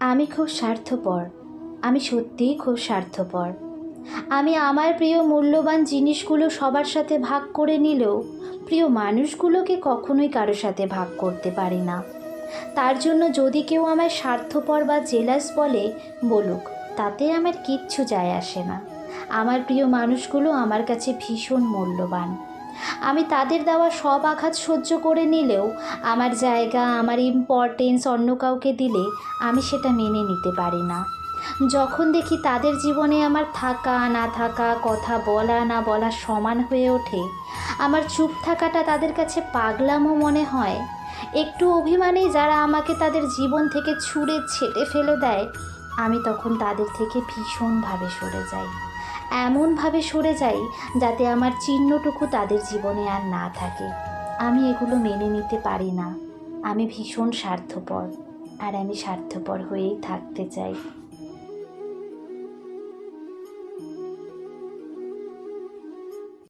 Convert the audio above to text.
আমি খুব স্বার্থপর। আমি সত্যিই খুব স্বার্থপর। আমি আমার প্রিয় মূল্যবান জিনিসগুলো সবার সাথে ভাগ করে নিলেও প্রিয় মানুষগুলোকে কখনোই কারও সাথে ভাগ করতে পারি না। তার জন্য যদি কেউ আমায় স্বার্থপর বা জেলাস বলে বলুক, তাতে আমার কিচ্ছু যায় আসে না। আমার প্রিয় মানুষগুলো আমার কাছে ভীষণ মূল্যবান। আমি তাদের দেওয়া সব আঘাত সহ্য করে নিলেও আমার জায়গা, আমার ইম্পর্টেন্স অন্য কাউকে দিলে আমি সেটা মেনে নিতে পারি না। যখন দেখি তাদের জীবনে আমার থাকা, না থাকা, কথা বলা, না বলা সমান হয়ে ওঠে, আমার চুপ থাকাটা তাদের কাছে পাগলামও মনে হয়। একটু অভিমানেই যারা আমাকে তাদের জীবন থেকে ছুঁড়ে ছেটে ফেলে দেয় আমি তখন তাদের থেকে ভীষণভাবে সরে যাই। এমনভাবে সরে যাই যাতে আমার চিহ্নটুকু তাদের জীবনে আর না থাকে। আমি এগুলো মেনে নিতে পারি না। আমি ভীষণ স্বার্থপর। আর আমি স্বার্থপর হয়েই থাকতে চাই।